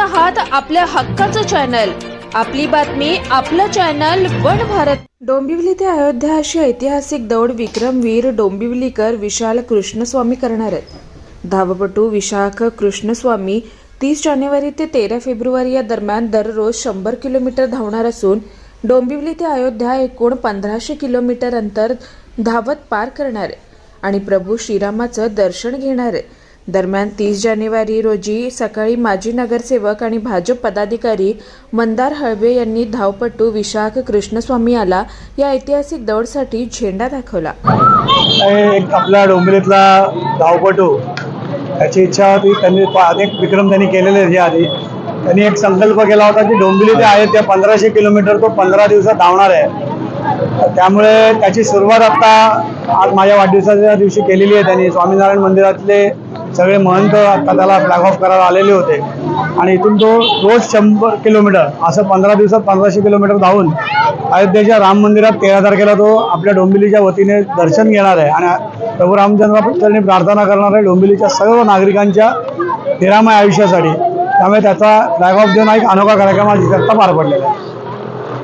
आहात आपल्या हक्काचं चॅनल. आपली बातमी आपलं चॅनल वन भारत. डोंबिवली ते अयोध्या अशी ऐतिहासिक दौड विक्रमवीर डोंबिवलीकर विशाल कृष्णस्वामी करणार आहेत. धावपटू विशाख कृष्णस्वामी तीस जानेवारी ते तेरा फेब्रुवारी या दरम्यान दररोज शंभर किलोमीटर धावणार असून डोंबिवली ते अयोध्या एकूण पंधराशे किलोमीटर अंतर धावत पार करणार आहे आणि प्रभू श्रीरामाचं दर्शन घेणार. आहे दरम्यान तीस जानेवारी रोजी सकाळी माजी नगरसेवक आणि भाजप पदाधिकारी मंदार हळबे यांनी धावपटू विशाख कृष्णस्वामी याला या ऐतिहासिक दौडसाठी झेंडा दाखवला. एक आपला डोंबिवलीतला धावपटू. त्याची इच्छा होती. त्यांनी अनेक विक्रम त्यांनी केलेले आहेत आधी. त्यांनी एक संकल्प केला होता की डोंबिवली ते आहे त्या पंधराशे किलोमीटर तो पंधरा दिवसात धावणार आहे. त्यामुळे त्याची सुरुवात आता आज माझ्या वाढदिवसाच्या दिवशी केलेली आहे त्यांनी. स्वामीनारायण मंदिरातले सगळे महंत आता त्याला फ्लॅग ऑफ करायला आलेले होते. आणि इथून तो रोज शंभर किलोमीटर असं पंधरा दिवसात पंधराशे किलोमीटर धावून अयोध्येच्या राम मंदिरात तेरा तारखेला तो आपल्या डोंबिवलीच्या वतीने दर्शन घेणार आहे. आणि प्रभू रामचंद्राचरणी प्रार्थना करणार आहे डोंबिवलीच्या सर्व नागरिकांच्या निरामय आयुष्यासाठी. त्यामुळे त्याचा फ्लॅग ऑफ देऊन एक अनोखा कार्यक्रम आज पार पडलेला आहे.